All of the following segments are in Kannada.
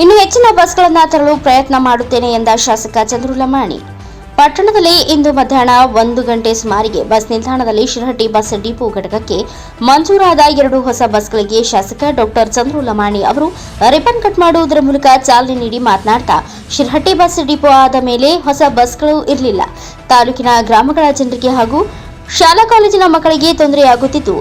ಇನ್ನು ಹೆಚ್ಚಿನ ಬಸ್ಗಳನ್ನು ತರಲು ಪ್ರಯತ್ನ ಮಾಡುತ್ತೇನೆ ಎಂದ ಶಾಸಕ ಚಂದ್ರು ಲಮಾಣಿ ಪಟ್ಟಣದಲ್ಲಿ ಇಂದು ಮಧ್ಯಾಹ್ನ ಒಂದು ಗಂಟೆ ಸುಮಾರಿಗೆ ಬಸ್ ನಿಲ್ದಾಣದಲ್ಲಿ ಶಿರಹಟ್ಟಿ ಬಸ್ ಡಿಪೋ ಘಟಕಕ್ಕೆ ಮಂಜೂರಾದ ಎರಡು ಹೊಸ ಬಸ್ಗಳಿಗೆ ಶಾಸಕ ಡಾಕ್ಟರ್ ಚಂದ್ರು ಲಮಾಣಿ ಅವರು ರಿಬನ್ ಕಟ್ ಮಾಡುವುದರ ಮೂಲಕ ಚಾಲನೆ ನೀಡಿ ಮಾತನಾಡ್ತಾ, ಶಿರಹಟ್ಟಿ ಬಸ್ ಡಿಪೋ ಆದ ಮೇಲೆ ಹೊಸ ಬಸ್ಗಳು ಇರಲಿಲ್ಲ. ತಾಲೂಕಿನ ಗ್ರಾಮಗಳ ಜನರಿಗೆ ಹಾಗೂ ಶಾಲಾ ಕಾಲೇಜಿನ ಮಕ್ಕಳಿಗೆ ತೊಂದರೆಯಾಗುತ್ತಿದ್ದು,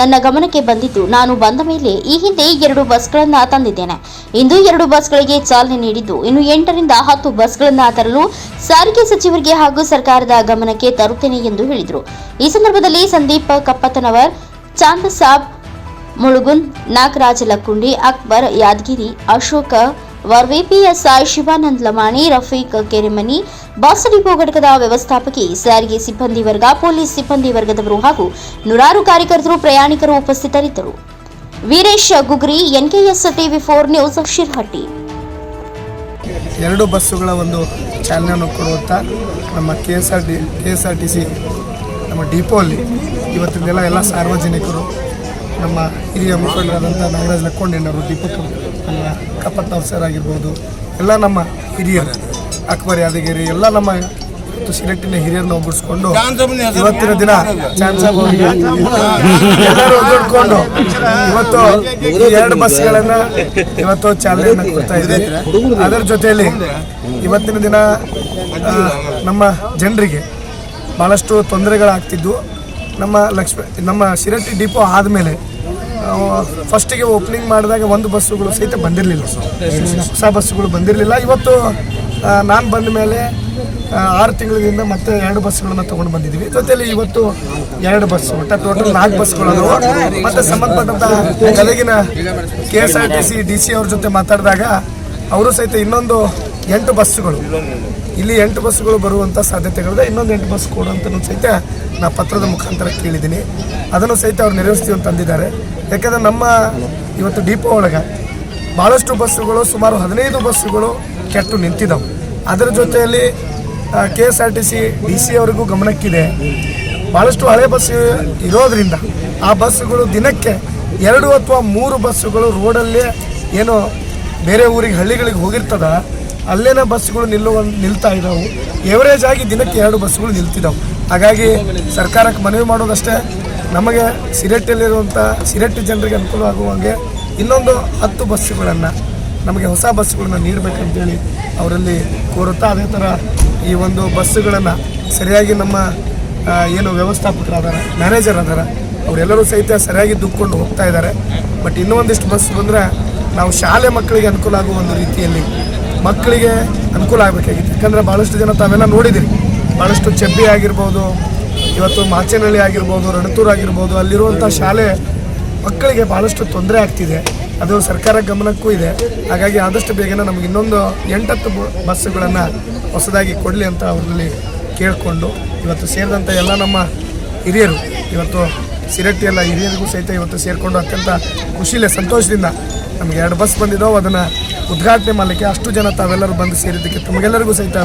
ನನ್ನ ಗಮನಕ್ಕೆ ಬಂದಿದ್ದು ನಾನು ಬಂದ ಮೇಲೆ ಈ ಹಿಂದೆ ಎರಡು ಬಸ್ಗಳನ್ನು ತಂದಿದ್ದೇನೆ. ಇಂದು ಎರಡು ಬಸ್ಗಳಿಗೆ ಚಾಲನೆ ನೀಡಿದ್ದು, ಇನ್ನು ಎಂಟರಿಂದ ಹತ್ತು ಬಸ್ಗಳನ್ನು ತರಲು ಸಾರಿಗೆ ಸಚಿವರಿಗೆ ಹಾಗೂ ಸರ್ಕಾರದ ಗಮನಕ್ಕೆ ತರುತ್ತೇನೆ ಎಂದು ಹೇಳಿದರು. ಈ ಸಂದರ್ಭದಲ್ಲಿ ಸಂದೀಪ್ ಕಪ್ಪತ್ತನವರ್ ಚಾಂದ್ ಸಾಬ್ ಮುಳುಗುನ್, ನಾಗರಾಜ ಲಕ್ಕುಂಡಿ, ಅಕ್ಬರ್ ಯಾದಗಿರಿ, ಅಶೋಕ ವರ್ವಿಪಿಎಸ್ಐ ಶಿವಾನಂದ್ ಲಮಾಣಿ, ರಫೀಕ್ ಕೆರೆಮನಿ ಬಸ್ ಡಿಪೋ ಘಟಕದ ವ್ಯವಸ್ಥಾಪಕಿ ಸಾರಿಗೆ ಸಿಬ್ಬಂದಿ ವರ್ಗ, ಪೊಲೀಸ್ ಸಿಬ್ಬಂದಿ ವರ್ಗದವರು ಹಾಗೂ ನೂರಾರು ಕಾರ್ಯಕರ್ತರು, ಪ್ರಯಾಣಿಕರು ಉಪಸ್ಥಿತರಿದ್ದರು. Veeresh Gugri, NKS TV four news, Shirahatti. ಎರಡು ಬಸ್ಸುಗಳ ಒಂದು ಚಾಲನೆಯನ್ನು ಕೊಡುವಂಥ ನಮ್ಮ K S R T K S R T C ನಮ್ಮ ಡಿಪೋ ಅಲ್ಲಿ ಇವತ್ತಿಂದೆಲ್ಲ ಎಲ್ಲ ಸಾರ್ವಜನಿಕರು ನಮ್ಮ ಹಿರಿಯ ಮುಖಂಡರಾದಂಥ ನಾಗರಾಜ್ ಲಕ್ಕೊಂಡೇನವರು ದೀಪಕ್ ಕಪ್ಪತ್ತಾವ್ ಸರ್ ಆಗಿರ್ಬೋದು ಎಲ್ಲ ನಮ್ಮ ಹಿರಿಯರು ಅಕ್ಬರ್ ಯಾದಗಿರಿ ಎಲ್ಲ ನಮ್ಮ ಸಿಲೆಕ್ಟಿನ ಹಿರಿಯರನ್ನ ಒಗ್ಗೂಡಿಸ್ಕೊಂಡು ಇವತ್ತಿನ ದಿನ ಚಾನ್ಸ್ ಎಲ್ಲರೂ ಒಗ್ಗೂಡ್ಕೊಂಡು ಇವತ್ತು ಎರಡು ಬಸ್ಗಳನ್ನ ಇವತ್ತು ಚಾಲನೆಯನ್ನು ಕೊಡ್ತಾ ಇದ್ದೀವಿ ಅದರ ಜೊತೆಯಲ್ಲಿ ಇವತ್ತಿನ ದಿನ ನಮ್ಮ ಜನರಿಗೆ ಭಾಳಷ್ಟು ತೊಂದರೆಗಳಾಗ್ತಿದ್ದು. ನಮ್ಮ ಲಕ್ಷ್ಮಿ ನಮ್ಮ ಶಿರಟ್ಟಿ ಡಿಪೋ ಆದಮೇಲೆ ಫಸ್ಟಿಗೆ ಓಪನಿಂಗ್ ಮಾಡಿದಾಗ ಒಂದು ಬಸ್ಸುಗಳು ಸಹಿತ ಬಂದಿರಲಿಲ್ಲ. ಹೊಸ ಬಸ್ಸುಗಳು ಬಂದಿರಲಿಲ್ಲ. ಇವತ್ತು ನಾನು ಬಂದ ಮೇಲೆ ಆರು ತಿಂಗಳಿಂದ ಮತ್ತೆ ಎರಡು ಬಸ್ಗಳನ್ನು ತಗೊಂಡು ಬಂದಿದ್ದೀವಿ. ಜೊತೆಯಲ್ಲಿ ಇವತ್ತು ಎರಡು ಬಸ್, ಒಟ್ಟ ಟೋಟಲ್ ನಾಲ್ಕು ಬಸ್ಗಳು ಮತ್ತೆ ಸಂಬಂಧಪಟ್ಟಂತ ಗದಗಿನ K S R T C D C ಅವ್ರ ಜೊತೆ ಮಾತಾಡಿದಾಗ ಅವರು ಸಹಿತ ಇನ್ನೊಂದು ಎಂಟು ಬಸ್ಸುಗಳು. ಇಲ್ಲಿ ಎಂಟು ಬಸ್ಸುಗಳು ಬರುವಂಥ ಸಾಧ್ಯತೆಗಳಿದೆ. ಇನ್ನೊಂದು ಎಂಟು ಬಸ್ ಕೊಡುವಂಥದ್ದು ಸಹಿತ ನಾ ಪತ್ರದ ಮುಖಾಂತರ ಕೇಳಿದ್ದೀನಿ. ಅದನ್ನು ಸಹಿತ ಅವ್ರು ನೆರವೇರಿಸ್ತೀವಿ ಅಂತ ಅಂದಿದ್ದಾರೆ. ಯಾಕಂದರೆ ನಮ್ಮ ಇವತ್ತು ಡಿಪೋ ಒಳಗೆ ಭಾಳಷ್ಟು ಬಸ್ಸುಗಳು, ಸುಮಾರು ಹದಿನೈದು ಬಸ್ಸುಗಳು ಕೆಟ್ಟು ನಿಂತಿದ್ದಾವೆ ಅದರ ಜೊತೆಯಲ್ಲಿ K S R T C D C ಅವರಿಗೂ ಗಮನಕ್ಕಿದೆ. ಭಾಳಷ್ಟು ಹಳೆ ಬಸ್ ಇರೋದ್ರಿಂದ ಆ ಬಸ್ಸುಗಳು ದಿನಕ್ಕೆ ಎರಡು ಅಥವಾ ಮೂರು ಬಸ್ಸುಗಳು ರೋಡಲ್ಲಿ ಏನು ಬೇರೆ ಊರಿಗೆ, ಹಳ್ಳಿಗಳಿಗೆ ಹೋಗಿರ್ತದ, ಅಲ್ಲೇನ ಬಸ್ಸುಗಳು ನಿಲ್ಲುವ, ನಿಲ್ತಾ ಇದ್ದಾವೆ ಎವರೇಜ್ ಆಗಿ ದಿನಕ್ಕೆ ಎರಡು ಬಸ್ಸುಗಳು ನಿಲ್ತಿದ್ದಾವೆ ಹಾಗಾಗಿ ಸರ್ಕಾರಕ್ಕೆ ಮನವಿ ಮಾಡೋದಷ್ಟೇ. ನಮಗೆ ಸಿರೆಟ್ಟಲ್ಲಿರುವಂಥ ಸಿರೆಟ್ ಜನರಿಗೆ ಅನುಕೂಲ ಆಗುವಂಗೆ ಇನ್ನೊಂದು ಹತ್ತು ಬಸ್ಸುಗಳನ್ನು, ನಮಗೆ ಹೊಸ ಬಸ್ಸುಗಳನ್ನ ನೀಡಬೇಕಂತೇಳಿ ಅವರಲ್ಲಿ ಕೋರುತ್ತಾ ಅದೇ ಥರ ಈ ಒಂದು ಬಸ್ಸುಗಳನ್ನು ಸರಿಯಾಗಿ ನಮ್ಮ ಏನು ವ್ಯವಸ್ಥಾಪಕರಾದಾರೆ ಮ್ಯಾನೇಜರ್ ಅದಾರ ಅವರೆಲ್ಲರೂ ಸಹಿತ ಸರಿಯಾಗಿ ದುಡ್ಕೊಂಡು ಹೋಗ್ತಾ ಇದ್ದಾರೆ. ಬಟ್ ಇನ್ನೂ ಒಂದಿಷ್ಟು ಬಸ್ ಬಂದರೆ ನಾವು ಶಾಲೆ ಮಕ್ಕಳಿಗೆ ಅನುಕೂಲ ಆಗುವ ಒಂದು ರೀತಿಯಲ್ಲಿ ಮಕ್ಕಳಿಗೆ ಅನುಕೂಲ ಆಗಬೇಕಾಗಿತ್ತು. ಯಾಕಂದರೆ ಭಾಳಷ್ಟು ಜನ ತಾವೆಲ್ಲ ನೋಡಿದ್ದೀರಿ ಭಾಳಷ್ಟು ಚೆಬ್ಬಿ ಆಗಿರ್ಬೋದು, ಇವತ್ತು ಮಾಚೇನಹಳ್ಳಿ ಆಗಿರ್ಬೋದು, ರಣತೂರು ಆಗಿರ್ಬೋದು, ಅಲ್ಲಿರುವಂಥ ಶಾಲೆ ಮಕ್ಕಳಿಗೆ ಭಾಳಷ್ಟು ತೊಂದರೆ ಆಗ್ತಿದೆ. ಅದು ಸರ್ಕಾರ ಗಮನಕ್ಕೂ ಇದೆ. ಹಾಗಾಗಿ ಆದಷ್ಟು ಬೇಗನೆ ನಮಗೆ ಇನ್ನೊಂದು ಎಂಟತ್ತು ಬಸ್ಸುಗಳನ್ನು ಹೊಸದಾಗಿ ಕೊಡಲಿ ಅಂತ ಅವರಲ್ಲಿ ಕೇಳಿಕೊಂಡು ಇವತ್ತು ಸೇರಿದಂಥ ಎಲ್ಲ ನಮ್ಮ ಹಿರಿಯರು, ಇವತ್ತು ಸಿರಟ್ಟಿ ಎಲ್ಲ ಹಿರಿಯರಿಗೂ ಸಹಿತ ಇವತ್ತು ಸೇರಿಕೊಂಡು ಅತ್ಯಂತ ಖುಷಿಲೆ, ಸಂತೋಷದಿಂದ ನಮಗೆ ಎರಡು ಬಸ್ ಬಂದಿದ್ದಾವೆ ಅದನ್ನು ಉದ್ಘಾಟನೆ ಮಾಡಲಿಕ್ಕೆ ಅಷ್ಟು ಜನ ತಾವೆಲ್ಲರೂ ಬಂದು ಸೇರಿದ್ದಕ್ಕೆ ತಮಗೆಲ್ಲರಿಗೂ ಸಹಿತ